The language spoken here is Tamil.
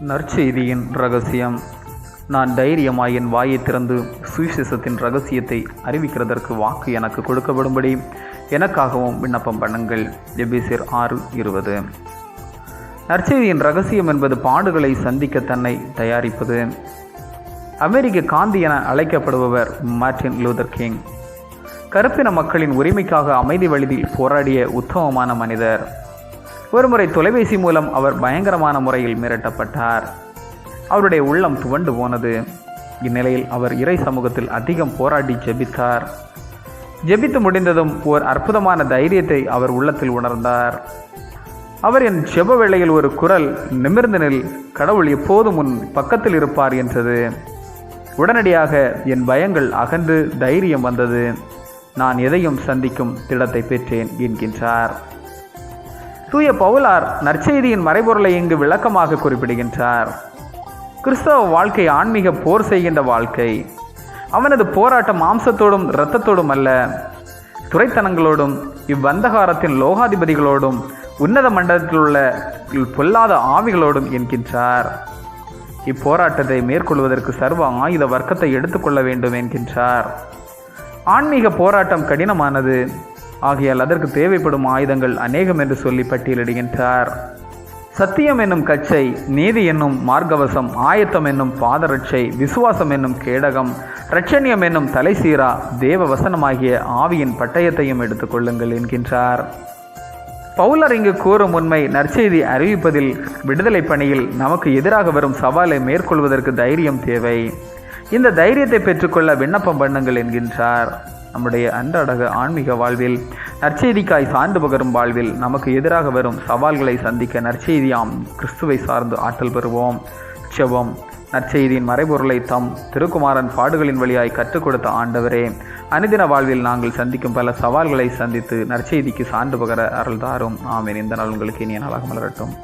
நற்செய்தியின் ரகசியம். நான் தைரியமாய் என் வாயை திறந்து சுவிசேஷத்தின் ரகசியத்தை அறிவிக்கிறதற்கு வாக்கு எனக்கு கொடுக்கப்படும்படி எனக்காகவும் விண்ணப்பம் பண்ணுங்கள். எபிசியர் ஆறு இருபது. நற்செய்தியின் ரகசியம் என்பது பாடுகளை சந்திக்க தன்னை தயாரிப்பது. அமெரிக்க காந்தி என அழைக்கப்படுபவர் மார்ட்டின் லூதர் கிங். கருப்பின மக்களின் உரிமைக்காக அமைதி வழியில் போராடிய உத்தமமான மனிதர். ஒருமுறை தொலைபேசி மூலம் அவர் பயங்கரமான முறையில் மிரட்டப்பட்டார். அவருடைய உள்ளம் துவண்டு போனது. இந்நிலையில் அவர் இறை சமூகத்தில் அதிகம் போராடி ஜெபித்தார். ஜெபித்து முடிந்ததும் ஓர் அற்புதமான தைரியத்தை அவர் உள்ளத்தில் உணர்ந்தார். அவர் என் செப வேளையில் ஒரு குரல் நிமிர்ந்து நில் கடவுள் எப்போதும் உன் பக்கத்தில் இருப்பார் என்றது. உடனடியாக என் பயங்கள் அகன்று தைரியம் வந்தது. நான் எதையும் சந்திக்கும் திடத்தை பெற்றேன் என்கின்றார். தூய பவுலார் நற்செய்தியின் மறைபொருளை இங்கு விளக்கமாக குறிப்பிடுகின்றார். கிறிஸ்தவ வாழ்க்கை ஆன்மீக போர் செய்கின்ற வாழ்க்கை. அவனது போராட்டம் மாம்சத்தோடும் இரத்தத்தோடும் அல்ல. துறைத்தனங்களோடும் இவ்வந்தகாரத்தின் லோகாதிபதிகளோடும் உன்னத மண்டலத்தில் உள்ள பொல்லாத ஆவிகளோடும் என்கின்றார். இப்போராட்டத்தை மேற்கொள்வதற்கு சர்வ ஆயுத வர்க்கத்தை எடுத்துக்கொள்ள வேண்டும் என்கின்றார். ஆன்மீக போராட்டம் கடினமானது. ஆகையால் அதற்கு தேவைப்படும் ஆயுதங்கள் அநேகம் என்று சொல்லி பட்டியலிடுகின்றார். சத்தியம் என்னும் கச்சை நீதி என்னும் மார்க்கவசம் ஆயத்தம் என்னும் பாதரட்சை விசுவாசம் என்னும் கேடகம் ரட்சண்யம் என்னும் தலைசீரா தேவ வசனமாகிய ஆவியின் பட்டயத்தையும் எடுத்துக்கொள்ளுங்கள் என்கின்றார். பவுலர் இங்கு கூறும் உண்மை நற்செய்தி அறிவிப்பதில் விடுதலை பணியில் நமக்கு எதிராக வரும் சவாலை மேற்கொள்வதற்கு தைரியம் தேவை. இந்த தைரியத்தை பெற்றுக்கொள்ள விண்ணப்பம் பண்ணுங்கள் என்கின்றார். நம்முடைய அன்றாடக ஆன்மீக வாழ்வில் நற்செய்திக்காய் சார்ந்து பகரும் வாழ்வில் நமக்கு எதிராக வரும் சவால்களை சந்திக்க நற்செய்தியாம் கிறிஸ்துவை சார்ந்து ஆற்றல் பெறுவோம். செவம் நற்செய்தியின் மறைபொருளை தம் திருக்குமாரன் பாடுகளின் வழியாய் கற்றுக் கொடுத்த ஆண்டவரே அனுதின வாழ்வில் நாங்கள் சந்திக்கும் பல சவால்களை சந்தித்து நற்செய்திக்கு சான்று பகர அருள் தாரும் ஆமீன். இந்த நாள் உங்களுக்கு இனிய நாளாக மலரட்டும்.